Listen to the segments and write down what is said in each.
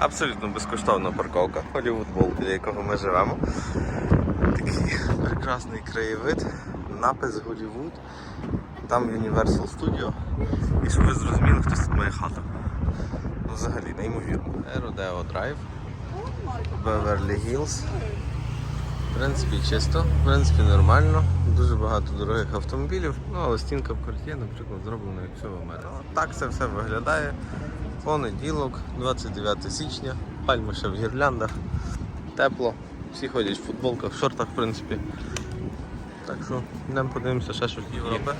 Абсолютно безкоштовна парковка. Голівудбол, біля якого ми живемо. Такий прекрасний краєвид, напис Голівуд. Там Universal Studio. І щоб ви зрозуміли, хтось тут має хата. Ну, взагалі, неймовірно. Rodeo Drive. Beverly Hills. В принципі, чисто, в принципі, нормально. Дуже багато дорогих автомобілів. Ну, але стінка в Cartier, наприклад, зроблена як все в Америці. Так це все виглядає. Понеділок, 29 січня. Пальми ще в гірляндах. Тепло. Всі ходять в футболках, в шортах, в принципі. Так що йдемо подивимося ще щось з Європи.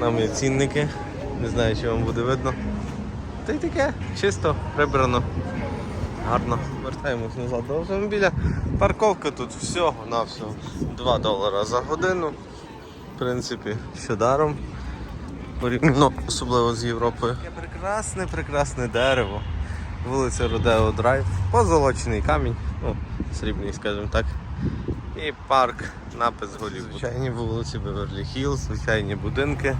Нам є цінники. Не знаю, чи вам буде видно. Та й таке, чисто, прибрано. Гарно. Вертаємось назад до автомобіля. Парковка тут всього на всього 2 долара за годину. В принципі, що даром. Порівняно, особливо з Європою. Таке прекрасне, прекрасне дерево. Вулиця Родео Драйв. Позолочений камінь, ну, срібний, скажімо так. І парк, напис Голівуд. Звичайні вулиці Беверлі Хіллз, звичайні будинки.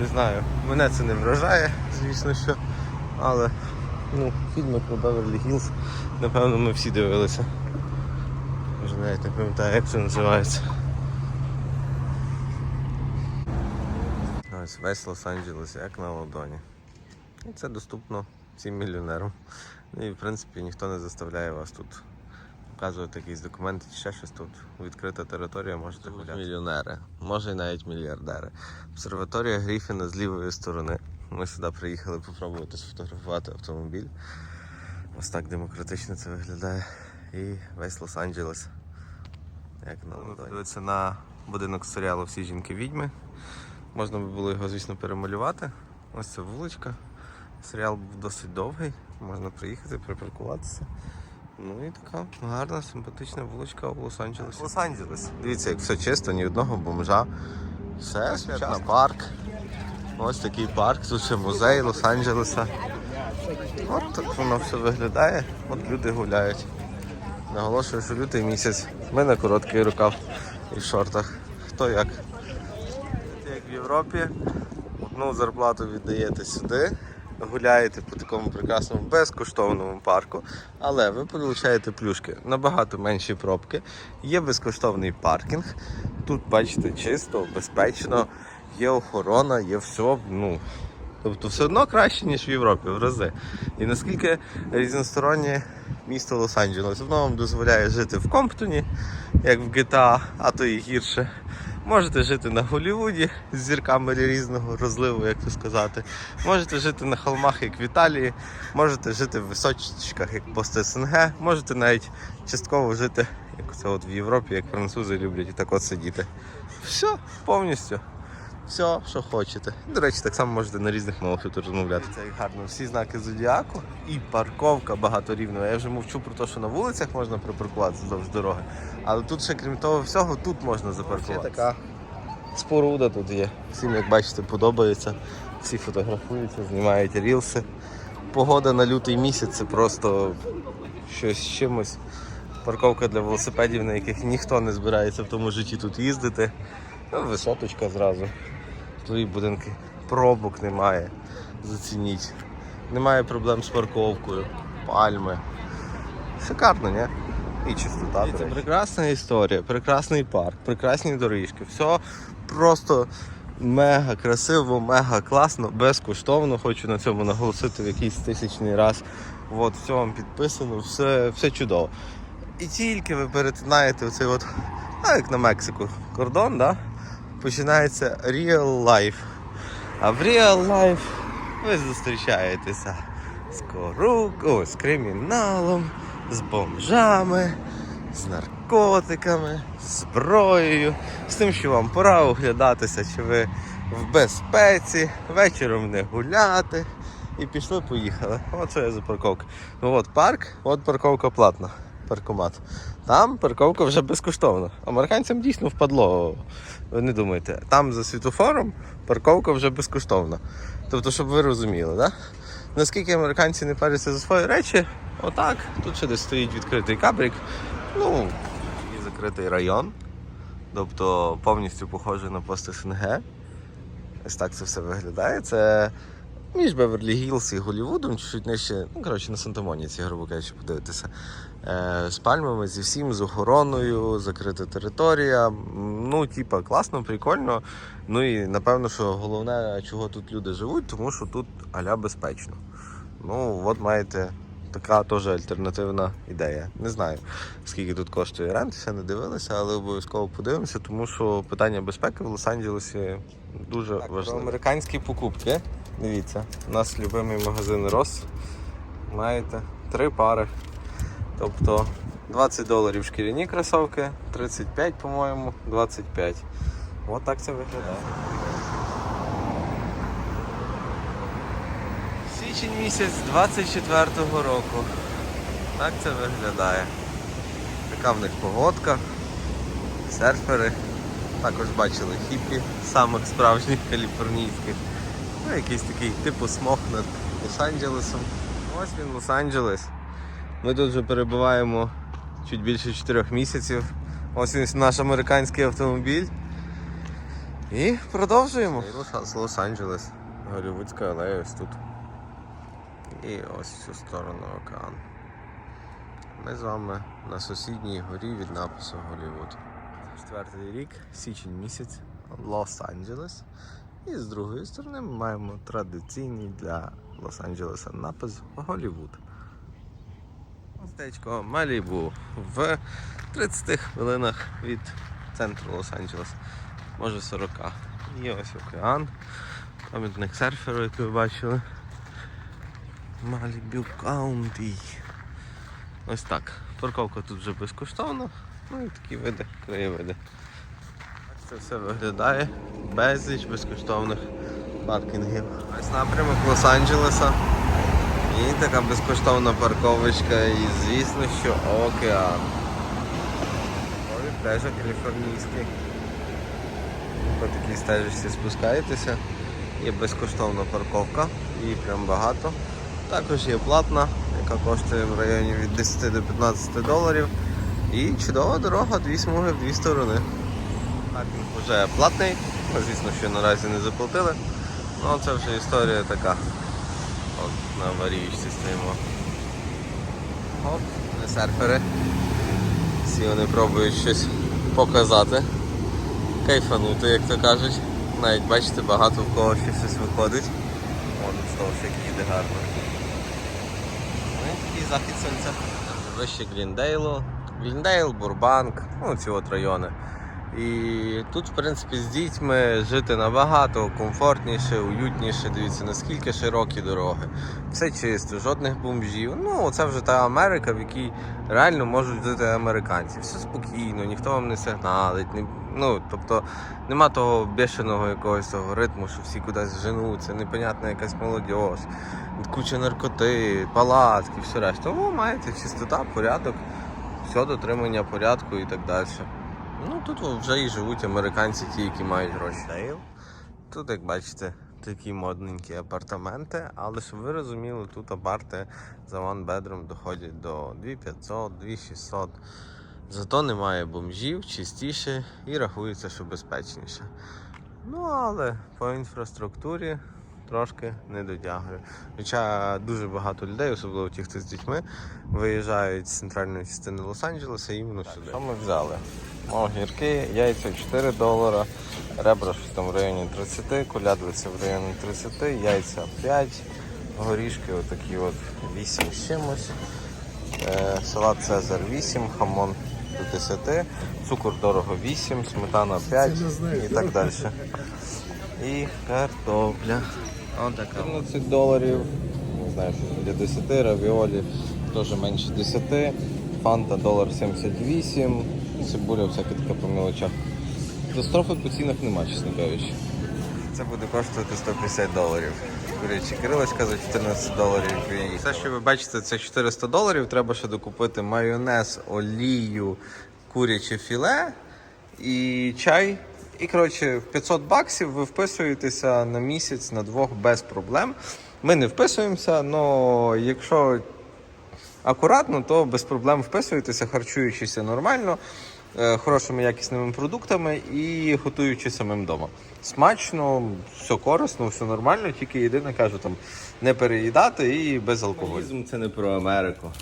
Не знаю, мене це не вражає, звісно що. Але ну, фільми про Беверлі Хіллз, напевно, ми всі дивилися. Вже навіть не пам'ятаю, як це називається. Ось весь Лос-Анджелес як на ладоні. І це доступно всім мільйонерам. Ну і в принципі ніхто не заставляє вас тут показувати якісь документи чи ще щось тут. Відкрита територія, можете гуляти. Мільйонери, може і навіть мільярдери. Обсерваторія Гріфіна з лівої сторони. Ми сюди приїхали попробувати сфотографувати автомобіль. Ось так демократично це виглядає. І весь Лос-Анджелес. Як на ладоні. Дивиться на будинок серіалу Всі жінки відьми. Можна би було його, звісно, перемалювати. Ось ця вуличка. Серіал був досить довгий, можна приїхати, припаркуватися. Ну і така гарна, симпатична вуличка у Лос-Анджелесі. Лос-Анджелес. Дивіться, як все чисто, ні одного бомжа. Все, на парк. Ось такий парк, тут ще музей Лос-Анджелеса. От так воно все виглядає, от люди гуляють. Наголошую, що лютий місяць. Ми на короткий рукав і в шортах. Хто як? Як в Європі, одну зарплату віддаєте сюди, гуляєте по такому прекрасному безкоштовному парку, але ви получаєте плюшки. Набагато менші пробки, є безкоштовний паркінг. Тут, бачите, чисто, безпечно, є охорона, є все. Ну, тобто все одно краще, ніж в Європі, в рази. І наскільки різностороннє місто Лос-Анджелес, воно вам дозволяє жити в Комптоні, як в GTA, а то і гірше. Можете жити на Голлівуді з зірками різного розливу, як то сказати. Можете жити на холмах, як в Італії, можете жити в височках, як пост СНГ, можете навіть частково жити, як це от в Європі, як французи люблять і так от сидіти. Все, повністю. Все, що хочете. До речі, так само можете на різних мовах тут розмовляти. Це як гарно. Всі знаки зодіаку і парковка багаторівнева. Я вже мовчу про те, що на вулицях можна припаркуватися вздовж дороги. Але тут ще, крім того всього, тут можна запаркуватися. така споруда тут є. Всім, як бачите, подобається. Всі фотографуються, знімають рілси. Погода на лютий місяць це просто щось з чимось. Парковка для велосипедів, на яких ніхто не збирається в тому житті тут їздити. Ну, висоточка зразу. Твої будинки. Пробок немає. Зацініть. Немає проблем з парковкою. Пальми. Шикарно, ні? І чистота. Це прекрасна історія, прекрасний парк, прекрасні доріжки. Все просто мега красиво, мега класно, безкоштовно. Хочу на цьому наголосити в якийсь тисячний раз. От, все вам підписано, все, все чудово. І тільки ви перетинаєте оцей от, а як на Мексику, кордон, да? Починається real life. А в real life ви зустрічаєтеся з корук, з криміналом, з бомжами, з наркотиками, з зброєю, з тим, що вам пора оглядатися, чи ви в безпеці, вечором не гуляти. І пішли, поїхали. Що є за парковка. Ну от парк, от парковка платна. Паркомат. Там парковка вже безкоштовна. Американцям дійсно впадло. Ви не думайте. Там за світофором парковка вже безкоштовна. Тобто, щоб ви розуміли, да? наскільки американці не паряться за свої речі, отак. Тут ще десь стоїть відкритий кабрик. Ну, і закритий район. Тобто повністю похожий на пост СНГ. Ось так це все виглядає. Це між Беверлі Гілс і Голлівудом, чуть нижче, ну коротше, на Санта-Моніці, грубо кажучи, подивитися. Е, з пальмами, зі всім, з охороною, закрита територія. Ну, типа, класно, прикольно. Ну і напевно, що головне, чого тут люди живуть, тому що тут аля безпечно. Ну, от маєте така теж альтернативна ідея. Не знаю, скільки тут коштує рент, ще не дивилися, але обов'язково подивимося, тому що питання безпеки в Лос-Анджелесі дуже важливе. Про американські покупки. Дивіться, у нас любимий магазин Рос. Маєте три пари. Тобто 20 доларів шкіряні кросовки, 35, по-моєму, 25. От так це виглядає. Січень місяць 24-го року. Так це виглядає. Така в них погодка, серфери. Також бачили хіпі, самих справжніх каліфорнійських. Ну, якийсь такий типу смог над Лос-Анджелесом. Ось він Лос-Анджелес. Ми тут вже перебуваємо чуть більше 4 місяців. Ось він наш американський автомобіль. І продовжуємо. Лос- Лос-Анджелес. Голлівудська алея ось тут. І ось цю сторону океан. Ми з вами на сусідній горі від напису Голлівуд. Четвертий рік, січень місяць, Лос-Анджелес. І з другої сторони ми маємо традиційний для Лос-Анджелеса напис Голлівуд. Містечко Малібу в 30 хвилинах від центру Лос-Анджелеса, може 40. І ось океан, пам'ятник серферу, як ви бачили. Малібю Каунті. Ось так. Парковка тут вже безкоштовна. Ну і такі види, краєвиди. Так це все виглядає. Безліч безкоштовних паркінгів. Ось напрямок Лос-Анджелеса. І така безкоштовна парковочка і звісно, що океан. Ой, пляжа каліфорнійський. По такій стежечці спускаєтеся. Є безкоштовна парковка, її прям багато. Також є платна, яка коштує в районі від 10 до 15 доларів. І чудова дорога, дві смуги в дві сторони. Паркінг вже платний, звісно, що наразі не заплатили. Ну це вже історія така. От на аварійці стоїмо. Оп, не серфери. Всі вони пробують щось показати. Кайфанути, як то кажуть. Навіть бачите, багато в кого ще щось виходить. Вон знову ж як їде гарно. Ну і такий захід сонця. Вище Гліндейлу. Гліндейл, Бурбанк, ну ці от райони. І тут, в принципі, з дітьми жити набагато комфортніше, уютніше. Дивіться, наскільки широкі дороги. Все чисто, жодних бомжів. Ну, це вже та Америка, в якій реально можуть жити американці. Все спокійно, ніхто вам не сигналить. Не, ну, тобто нема того бешеного якогось того ритму, що всі кудись женуться, непонятна якась молодь, куча наркоти, палатки, все решта. Ви маєте чистота, порядок, все дотримання порядку і так далі. Ну тут вже і живуть американці, ті, які мають гроші. Тут, як бачите, такі модненькі апартаменти, але щоб ви розуміли, тут апарти за one bedroom доходять до 2500, 2600. Зато немає бомжів, чистіше і рахується, що безпечніше. Ну, але по інфраструктурі трошки не дотягує. Хоча дуже багато людей, особливо ті, хто з дітьми, виїжджають з центральної частини Лос-Анджелеса іменно сюди. Що ми взяли? Огірки, яйця 4 долара, ребра щось там в районі 30, колядвиця в районі 30, яйця 5, горішки отакі от 8 з чимось, е, салат Цезар 8, хамон до 10, цукор дорого 8, сметана 5 і так далі. І картопля. Ось така. 14 доларів, не знаю, для 10, равіолі теж менше 10, фанта долар 78, цибуля всяка така по мелочах. Катастрофи по цінах нема, чесно кажучи. Це буде коштувати 150 доларів. Курячі крилочка за 14 доларів. І все, що ви бачите, це 400 доларів. Треба ще докупити майонез, олію, куряче філе і чай. І коротше, в 500 баксів ви вписуєтеся на місяць, на двох без проблем. Ми не вписуємося, але якщо акуратно, то без проблем вписуєтеся, харчуючися нормально. е, хорошими якісними продуктами і готуючи самим вдома. Смачно, все корисно, все нормально, тільки єдине кажу там не переїдати і без алкоголю. Це не про Америку.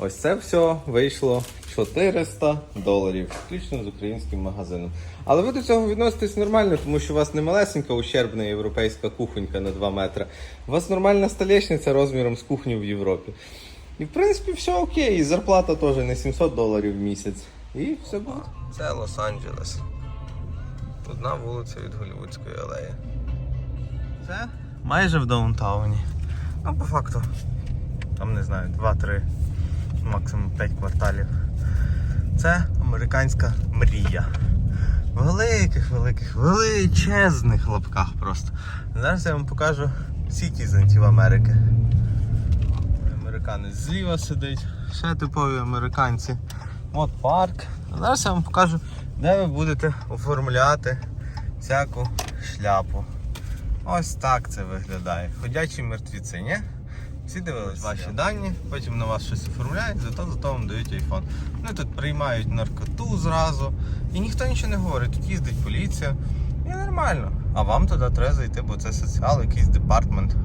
Ось це все вийшло 400 доларів, включно з українським магазином. Але ви до цього відноситесь нормально, тому що у вас не малесенька ущербна європейська кухонька на 2 метри. У вас нормальна столешниця розміром з кухню в Європі. І в принципі все окей, і зарплата теж не 700 доларів в місяць. І все буде. Це Лос-Анджелес. Одна вулиця від Голлівудської алеї. Це майже в даунтауні. Ну, по факту, там не знаю, 2-3, максимум 5 кварталів. Це американська мрія. В великих, великих, величезних лапках просто. Зараз я вам покажу сітізентів Америки. Американець зліва сидить, ще типові американці. От парк. Зараз я вам покажу, де ви будете оформляти всяку шляпу. Ось так це виглядає. Ходячі мертвіці, ні? Всі дивились ваші дані, потім на вас щось оформляють, зато зато вам дають айфон. Вони тут приймають наркоту зразу, і ніхто нічого не говорить. Тут їздить поліція. І нормально. А вам туди треба зайти, бо це соціал, якийсь департмент.